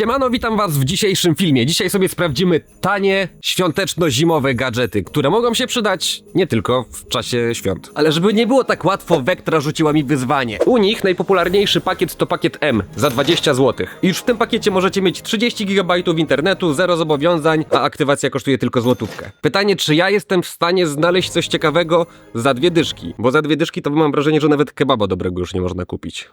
Siemano, witam was w dzisiejszym filmie. Dzisiaj sobie sprawdzimy tanie, świąteczno-zimowe gadżety, które mogą się przydać nie tylko w czasie świąt. Ale żeby nie było tak łatwo, Vectra rzuciła mi wyzwanie. U nich najpopularniejszy pakiet to pakiet M za 20 zł. Już w tym pakiecie możecie mieć 30 GB internetu, zero zobowiązań, a aktywacja kosztuje tylko złotówkę. Pytanie, czy ja jestem w stanie znaleźć coś ciekawego za dwie dyszki? Bo za dwie dyszki to mam wrażenie, że nawet kebaba dobrego już nie można kupić.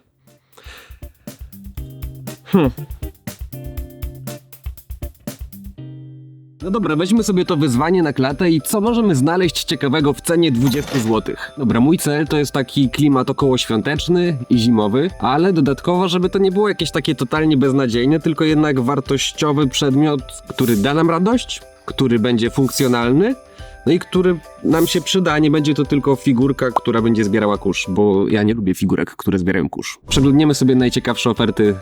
No dobra, weźmy sobie to wyzwanie na klatę i co możemy znaleźć ciekawego w cenie 20 zł? Dobra, mój cel to jest taki klimat około świąteczny i zimowy, ale dodatkowo, żeby to nie było jakieś takie totalnie beznadziejne, tylko jednak wartościowy przedmiot, który da nam radość, który będzie funkcjonalny, no i który nam się przyda, a nie będzie to tylko figurka, która będzie zbierała kurz, bo ja nie lubię figurek, które zbierają kurz. Przeglądniemy sobie najciekawsze oferty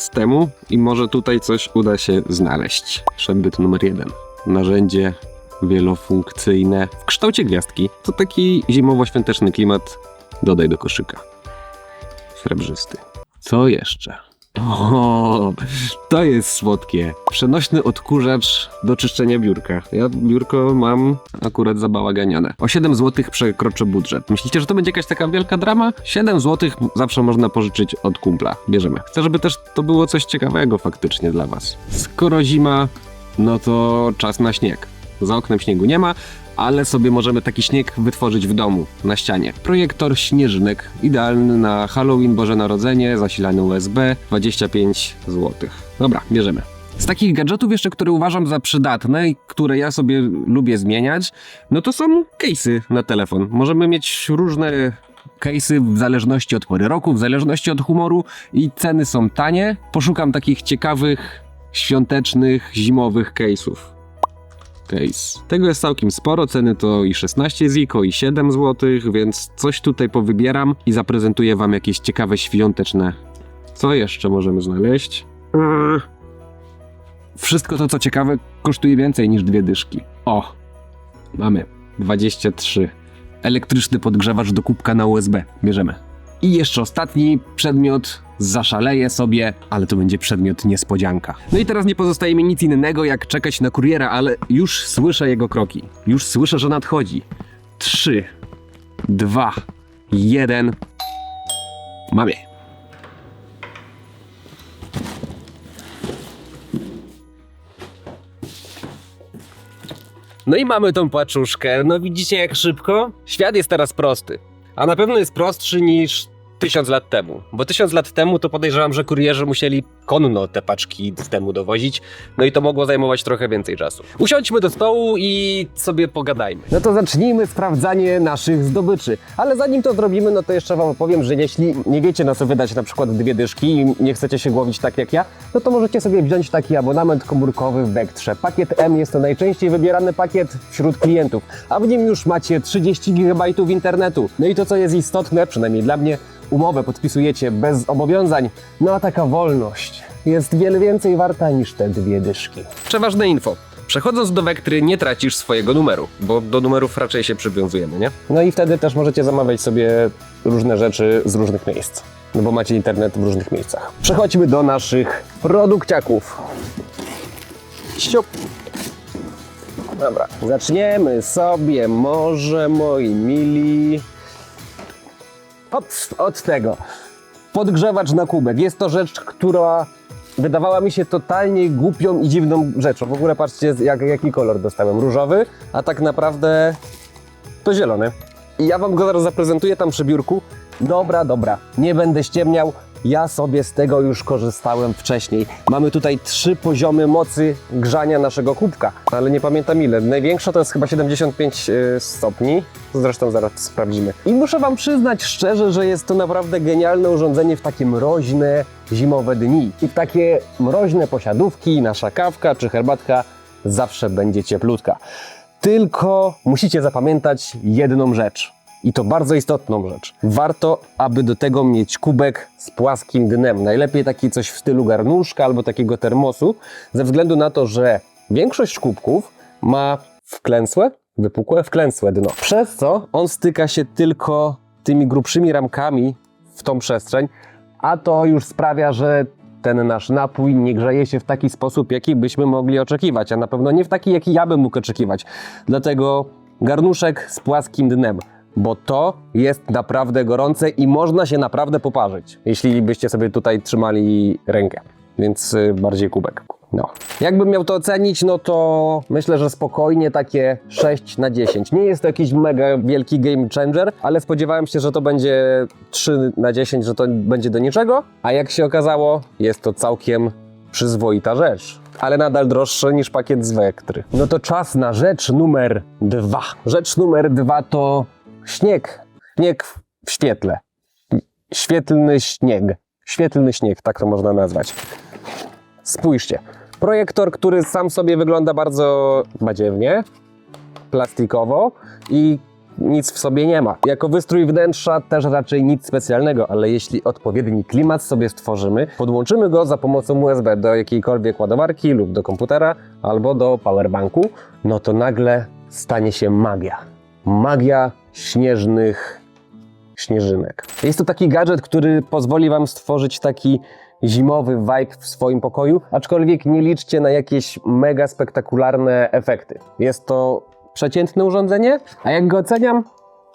z temu i może tutaj coś uda się znaleźć. Szembyt numer jeden. Narzędzie wielofunkcyjne w kształcie gwiazdki. To taki zimowo-świąteczny klimat. Dodaj do koszyka. Srebrzysty. Co jeszcze? O, to jest słodkie. Przenośny odkurzacz do czyszczenia biurka. Ja biurko mam akurat zabałaganiane. O 7 zł przekroczę budżet. Myślicie, że to będzie jakaś taka wielka drama? 7 zł zawsze można pożyczyć od kumpla. Bierzemy. Chcę, żeby też to było coś ciekawego faktycznie dla was. Skoro zima, no to czas na śnieg. Za oknem śniegu nie ma, ale sobie możemy taki śnieg wytworzyć w domu, na ścianie. Projektor śnieżnek, idealny na Halloween, Boże Narodzenie, zasilany USB, 25 zł. Dobra, bierzemy. Z takich gadżetów jeszcze, które uważam za przydatne i które ja sobie lubię zmieniać, no to są case'y na telefon. Możemy mieć różne case'y w zależności od pory roku, w zależności od humoru i ceny są tanie. Poszukam takich ciekawych, świątecznych, zimowych case'ów case. Tego jest całkiem sporo, ceny to i 16 ziko, i 7 zł, więc coś tutaj powybieram i zaprezentuję wam jakieś ciekawe świąteczne. Co jeszcze możemy znaleźć? Eee. Wszystko to, co ciekawe, kosztuje więcej niż dwie dyszki. O, mamy 23. Elektryczny podgrzewacz do kubka na USB. Bierzemy. I jeszcze ostatni przedmiot. Zaszaleję sobie, ale to będzie przedmiot niespodzianka. No i teraz nie pozostaje mi nic innego, jak czekać na kuriera, ale już słyszę jego kroki. Już słyszę, że nadchodzi. Trzy, dwa, jeden. Mamy. No i mamy tą paczuszkę. No widzicie jak szybko? Świat jest teraz prosty. A na pewno jest prostszy niż tysiąc lat temu. Bo tysiąc lat temu to podejrzewam, że kurierzy musieli konno te paczki z temu dowozić. No i to mogło zajmować trochę więcej czasu. Usiądźmy do stołu i sobie pogadajmy. No to zacznijmy sprawdzanie naszych zdobyczy. Ale zanim to zrobimy, no to jeszcze Wam opowiem, że jeśli nie wiecie na co wydać na przykład dwie dyszki i nie chcecie się głowić tak jak ja, no to możecie sobie wziąć taki abonament komórkowy w Vectrze. Pakiet M jest to najczęściej wybierany pakiet wśród klientów, a w nim już macie 30 GB internetu. No i to co jest istotne, przynajmniej dla mnie, umowę podpisujecie bez zobowiązań, no a taka wolność jest wiele więcej warta niż te dwie dyszki. Przeważne info. Przechodząc do Wektry nie tracisz swojego numeru, bo do numerów raczej się przywiązujemy, nie? No i wtedy też możecie zamawiać sobie różne rzeczy z różnych miejsc, no bo macie internet w różnych miejscach. Przechodźmy do naszych produkciaków. Siup. Dobra, zaczniemy sobie może, moi mili, od, tego. Podgrzewacz na kubek. Jest to rzecz, która wydawała mi się totalnie głupią i dziwną rzeczą. W ogóle patrzcie, jak, jaki kolor dostałem. Różowy, a tak naprawdę to zielony. I ja wam go zaraz zaprezentuję tam przy biurku. Dobra, dobra, nie będę ściemniał. Ja sobie z tego już korzystałem wcześniej. Mamy tutaj trzy poziomy mocy grzania naszego kubka, ale nie pamiętam ile. Największa to jest chyba 75 e, stopni. Zresztą zaraz sprawdzimy. I muszę wam przyznać szczerze, że jest to naprawdę genialne urządzenie w takie mroźne, zimowe dni. I w takie mroźne posiadówki nasza kawka czy herbatka zawsze będzie cieplutka. Tylko musicie zapamiętać jedną rzecz. I to bardzo istotną rzecz. Warto, aby do tego mieć kubek z płaskim dnem. Najlepiej taki coś w stylu garnuszka albo takiego termosu, ze względu na to, że większość kubków ma wklęsłe, wypukłe, wklęsłe dno. Przez co on styka się tylko tymi grubszymi ramkami w tą przestrzeń, a to już sprawia, że ten nasz napój nie grzeje się w taki sposób, jaki byśmy mogli oczekiwać, a na pewno nie w taki, jaki ja bym mógł oczekiwać. Dlatego garnuszek z płaskim dnem, bo to jest naprawdę gorące i można się naprawdę poparzyć, jeśli byście sobie tutaj trzymali rękę. Więc y, bardziej kubek. No. Jakbym miał to ocenić, no to myślę, że spokojnie takie 6 na 10. Nie jest to jakiś mega wielki game changer, ale spodziewałem się, że to będzie 3 na 10, że to będzie do niczego, a jak się okazało, jest to całkiem przyzwoita rzecz. Ale nadal droższe niż pakiet z Wektry. No to czas na rzecz numer dwa. Rzecz numer dwa to śnieg. Śnieg w świetle. Świetlny śnieg. Świetlny śnieg, tak to można nazwać. Spójrzcie. Projektor, który sam sobie wygląda bardzo badziewnie, plastikowo i nic w sobie nie ma. Jako wystrój wnętrza też raczej nic specjalnego, ale jeśli odpowiedni klimat sobie stworzymy, podłączymy go za pomocą USB do jakiejkolwiek ładowarki lub do komputera albo do powerbanku, no to nagle stanie się magia. Magia śnieżnych śnieżynek. Jest to taki gadżet, który pozwoli Wam stworzyć taki zimowy vibe w swoim pokoju, aczkolwiek nie liczcie na jakieś mega spektakularne efekty. Jest to przeciętne urządzenie, a jak go oceniam?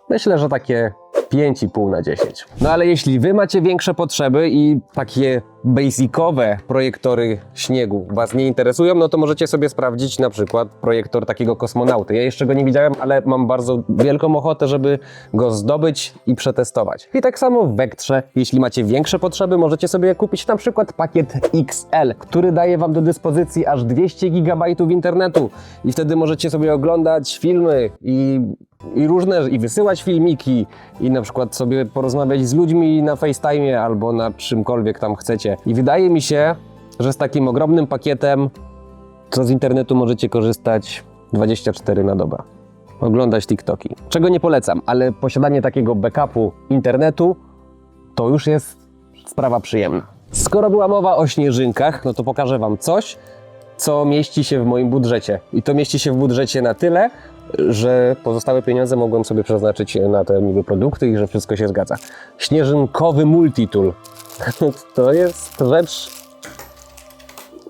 Myślę, że takie 5,5 na 10. No ale jeśli Wy macie większe potrzeby i takie basicowe projektory śniegu Was nie interesują, no to możecie sobie sprawdzić na przykład projektor takiego kosmonauty. Ja jeszcze go nie widziałem, ale mam bardzo wielką ochotę, żeby go zdobyć i przetestować. I tak samo w Vectrze, jeśli macie większe potrzeby, możecie sobie kupić na przykład pakiet XL, który daje Wam do dyspozycji aż 200 GB internetu i wtedy możecie sobie oglądać filmy i i różne, i wysyłać filmiki, i na przykład sobie porozmawiać z ludźmi na FaceTime albo na czymkolwiek tam chcecie. I wydaje mi się, że z takim ogromnym pakietem, to z internetu możecie korzystać 24 na dobę. Oglądać TikToki. Czego nie polecam, ale posiadanie takiego backupu internetu to już jest sprawa przyjemna. Skoro była mowa o śnieżynkach, no to pokażę Wam coś, co mieści się w moim budżecie. I to mieści się w budżecie na tyle, że pozostałe pieniądze mogłem sobie przeznaczyć na te niby produkty i że wszystko się zgadza. Śnieżynkowy multitool. To jest rzecz...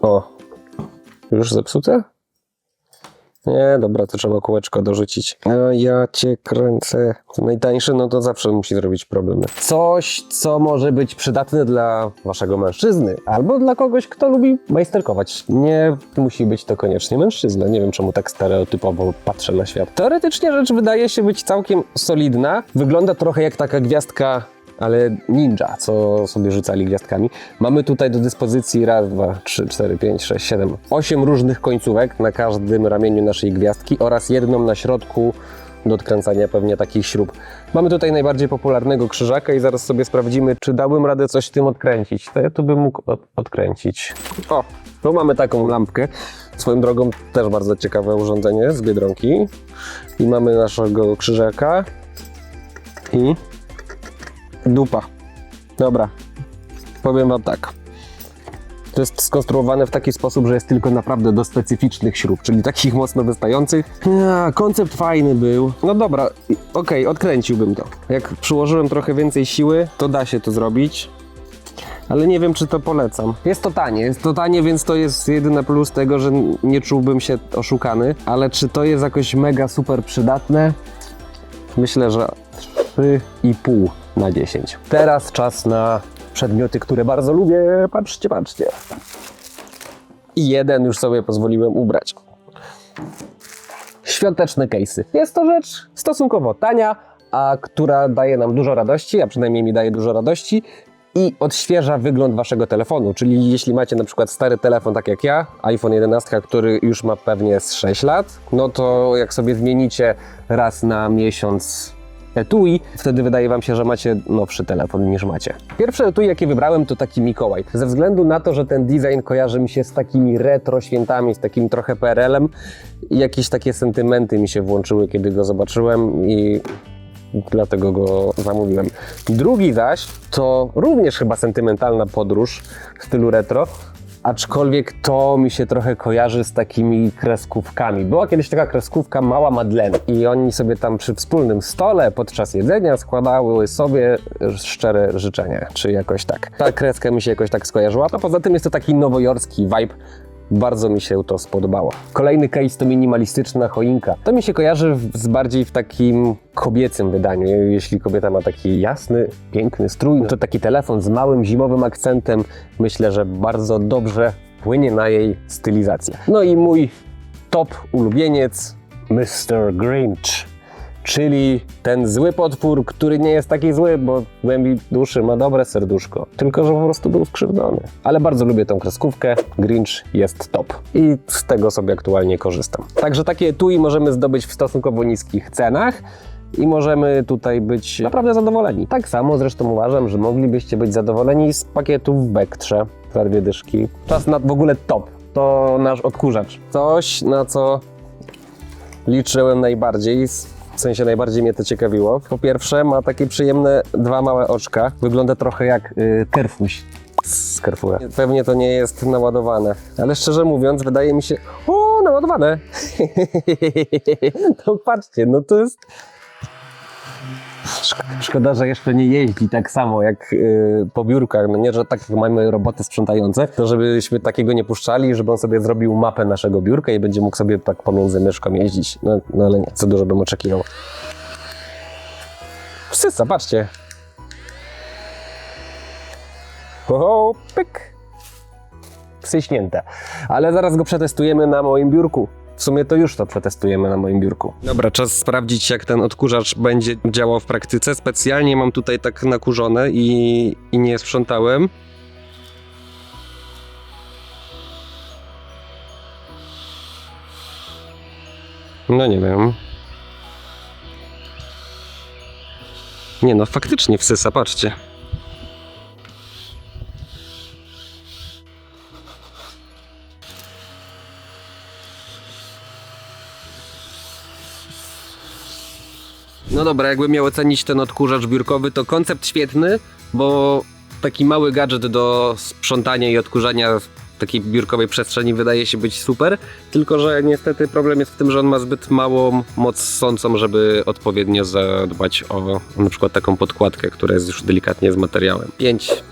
O, już zepsute? Nie, dobra, to trzeba kółeczko dorzucić. A ja cię kręcę. Najtańszy, no to zawsze musi zrobić problemy. Coś, co może być przydatne dla waszego mężczyzny, albo dla kogoś, kto lubi majsterkować. Nie musi być to koniecznie mężczyzna. Nie wiem, czemu tak stereotypowo patrzę na świat. Teoretycznie rzecz wydaje się być całkiem solidna. Wygląda trochę jak taka gwiazdka ale ninja, co sobie rzucali gwiazdkami. Mamy tutaj do dyspozycji raz, dwa, trzy, cztery, pięć, sześć, siedem, osiem różnych końcówek na każdym ramieniu naszej gwiazdki oraz jedną na środku do odkręcania pewnie takich śrub. Mamy tutaj najbardziej popularnego krzyżaka i zaraz sobie sprawdzimy, czy dałbym radę coś tym odkręcić. To ja tu bym mógł od odkręcić. O, tu mamy taką lampkę. Swoją drogą też bardzo ciekawe urządzenie z Biedronki. I mamy naszego krzyżaka i Dupa. Dobra. Powiem wam tak. To jest skonstruowane w taki sposób, że jest tylko naprawdę do specyficznych śrub, czyli takich mocno wystających. Ja, koncept fajny był. No dobra, okej, odkręciłbym to. Jak przyłożyłem trochę więcej siły, to da się to zrobić. Ale nie wiem, czy to polecam. Jest to tanie, jest to tanie, więc to jest jedyny plus tego, że nie czułbym się oszukany. Ale czy to jest jakoś mega super przydatne? Myślę, że 3,5 na 10. Teraz czas na przedmioty, które bardzo lubię. Patrzcie, patrzcie. I jeden już sobie pozwoliłem ubrać. Świąteczne case'y. Jest to rzecz stosunkowo tania, a która daje nam dużo radości, a przynajmniej mi daje dużo radości i odświeża wygląd waszego telefonu. Czyli jeśli macie na przykład stary telefon, tak jak ja, iPhone 11, który już ma pewnie z 6 lat, no to jak sobie zmienicie raz na miesiąc etui, wtedy wydaje wam się, że macie nowszy telefon niż macie. Pierwsze etui, jakie wybrałem, to taki Mikołaj. Ze względu na to, że ten design kojarzy mi się z takimi retro świętami, z takim trochę PRL-em, jakieś takie sentymenty mi się włączyły, kiedy go zobaczyłem i dlatego go zamówiłem. Drugi zaś to również chyba sentymentalna podróż w stylu retro, aczkolwiek to mi się trochę kojarzy z takimi kreskówkami. Była kiedyś taka kreskówka Mała Madeleine i oni sobie tam przy wspólnym stole podczas jedzenia składały sobie szczere życzenia, czy jakoś tak. Ta kreska mi się jakoś tak skojarzyła, a poza tym jest to taki nowojorski vibe. Bardzo mi się to spodobało. Kolejny case to minimalistyczna choinka. To mi się kojarzy z bardziej w takim kobiecym wydaniu. Jeśli kobieta ma taki jasny, piękny strój, to taki telefon z małym zimowym akcentem myślę, że bardzo dobrze płynie na jej stylizację. No i mój top ulubieniec Mr. Grinch. Czyli ten zły potwór, który nie jest taki zły, bo w głębi duszy ma dobre serduszko. Tylko, że po prostu był skrzywdzony. Ale bardzo lubię tą kreskówkę. Grinch jest top. I z tego sobie aktualnie korzystam. Także takie etui możemy zdobyć w stosunkowo niskich cenach. I możemy tutaj być naprawdę zadowoleni. Tak samo zresztą uważam, że moglibyście być zadowoleni z pakietów w Bektrze. Za dyszki. Czas na w ogóle top. To nasz odkurzacz. Coś, na co liczyłem najbardziej. W sensie najbardziej mnie to ciekawiło. Po pierwsze, ma takie przyjemne dwa małe oczka. Wygląda trochę jak y, kerfuś z Carrefoura. Pewnie to nie jest naładowane, ale szczerze mówiąc, wydaje mi się. O, naładowane! no patrzcie, no to jest. Szk- Szkoda, że jeszcze nie jeździ tak samo jak yy, po biurkach. No nie, że tak jak mamy roboty sprzątające, to żebyśmy takiego nie puszczali, żeby on sobie zrobił mapę naszego biurka i będzie mógł sobie tak pomiędzy myszką jeździć. No, no ale nie, co dużo bym oczekiwał. Psysa, patrzcie. O, pyk. Psy śnięte. Ale zaraz go przetestujemy na moim biurku. W sumie to już to przetestujemy na moim biurku. Dobra, czas sprawdzić, jak ten odkurzacz będzie działał w praktyce. Specjalnie mam tutaj tak nakurzone i, i nie sprzątałem. No nie wiem. Nie no, faktycznie wsysa, patrzcie. No dobra, jakbym miał ocenić ten odkurzacz biurkowy, to koncept świetny, bo taki mały gadżet do sprzątania i odkurzania takiej biurkowej przestrzeni wydaje się być super, tylko że niestety problem jest w tym, że on ma zbyt małą moc sącą, żeby odpowiednio zadbać o na przykład taką podkładkę, która jest już delikatnie z materiałem. 5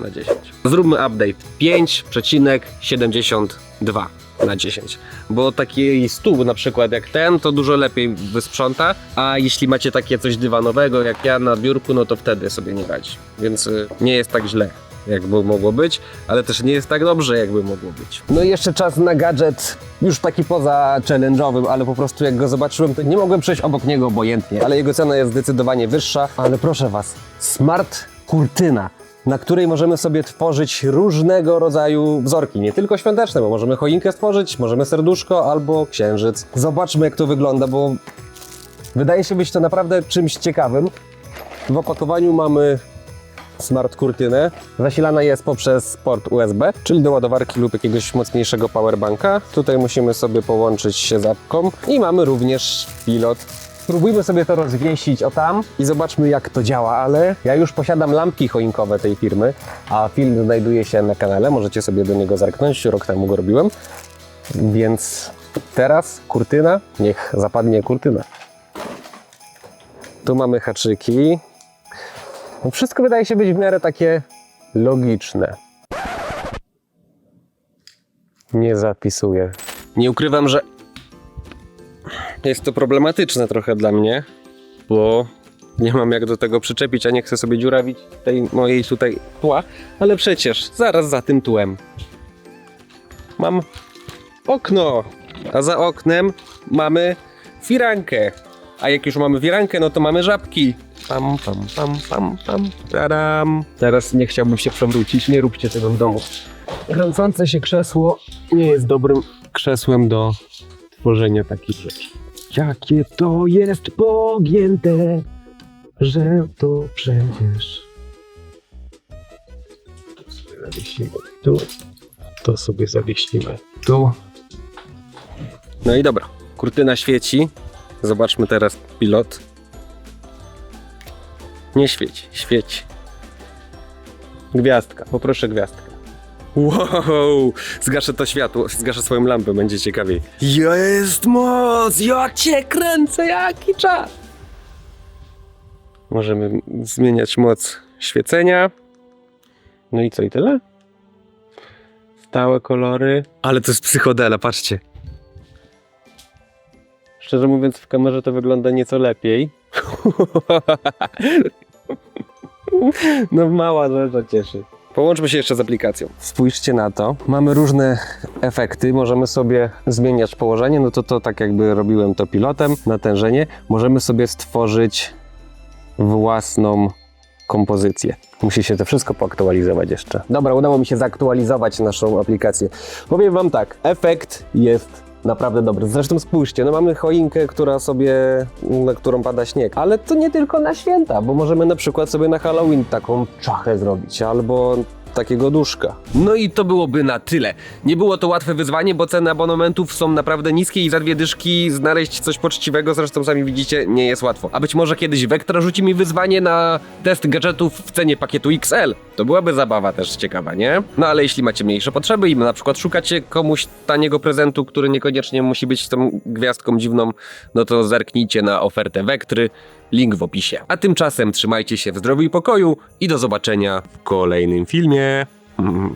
na 10. Zróbmy update. 5,72 na 10. Bo taki stół na przykład jak ten, to dużo lepiej wysprząta, a jeśli macie takie coś dywanowego jak ja na biurku, no to wtedy sobie nie radzi. Więc y, nie jest tak źle. Jakby mogło być, ale też nie jest tak dobrze, jakby mogło być. No i jeszcze czas na gadżet, już taki poza challenge'owym, ale po prostu jak go zobaczyłem, to nie mogłem przejść obok niego obojętnie. Ale jego cena jest zdecydowanie wyższa. Ale proszę Was, Smart Kurtyna na której możemy sobie tworzyć różnego rodzaju wzorki, nie tylko świąteczne, bo możemy choinkę stworzyć, możemy serduszko albo księżyc. Zobaczmy jak to wygląda, bo wydaje się być to naprawdę czymś ciekawym. W opakowaniu mamy smart kurtynę. Zasilana jest poprzez port USB, czyli do ładowarki lub jakiegoś mocniejszego powerbanka. Tutaj musimy sobie połączyć się z apką i mamy również pilot Spróbujmy sobie to rozwiesić o tam i zobaczmy jak to działa, ale ja już posiadam lampki choinkowe tej firmy, a film znajduje się na kanale, możecie sobie do niego zerknąć, rok temu go robiłem. Więc teraz kurtyna, niech zapadnie kurtyna. Tu mamy haczyki. No wszystko wydaje się być w miarę takie logiczne. Nie zapisuję. Nie ukrywam, że jest to problematyczne trochę dla mnie, bo nie mam jak do tego przyczepić, a nie chcę sobie dziurawić tej mojej tutaj tła, ale przecież zaraz za tym tłem mam okno, a za oknem mamy firankę, a jak już mamy firankę, no to mamy żabki. Pam, pam, pam, pam, pam, tadam. Teraz nie chciałbym się przewrócić, nie róbcie tego w domu. Kręcące się krzesło nie jest dobrym krzesłem do tworzenia takich rzeczy. Jakie to jest pogięte, że to przecież. To sobie zawiesimy tu, to sobie zawiesimy tu. No i dobra, kurtyna świeci. Zobaczmy teraz pilot. Nie świeci, świeci. Gwiazdka, poproszę gwiazdkę. Wow, zgaszę to światło, zgaszę swoją lampę, będzie ciekawiej. Jest moc, ja cię kręcę, jaki czas! Możemy zmieniać moc świecenia. No i co, i tyle? Stałe kolory. Ale to jest psychodela, patrzcie. Szczerze mówiąc, w kamerze to wygląda nieco lepiej. No mała rzecz cieszy. Połączmy się jeszcze z aplikacją. Spójrzcie na to. Mamy różne efekty. Możemy sobie zmieniać położenie. No to to tak jakby robiłem to pilotem. Natężenie. Możemy sobie stworzyć własną kompozycję. Musi się to wszystko poaktualizować jeszcze. Dobra, udało mi się zaktualizować naszą aplikację. Powiem Wam tak, efekt jest naprawdę dobry. Zresztą spójrzcie, no mamy choinkę, która sobie, na którą pada śnieg, ale to nie tylko na święta, bo możemy na przykład sobie na Halloween taką czachę zrobić, albo takiego duszka. No i to byłoby na tyle. Nie było to łatwe wyzwanie, bo ceny abonamentów są naprawdę niskie i za dwie dyszki znaleźć coś poczciwego, zresztą sami widzicie, nie jest łatwo. A być może kiedyś Vectra rzuci mi wyzwanie na test gadżetów w cenie pakietu XL. To byłaby zabawa też ciekawa, nie? No ale jeśli macie mniejsze potrzeby i na przykład szukacie komuś taniego prezentu, który niekoniecznie musi być tą gwiazdką dziwną, no to zerknijcie na ofertę Vectry. Link w opisie. A tymczasem trzymajcie się w zdrowiu i pokoju i do zobaczenia w kolejnym filmie.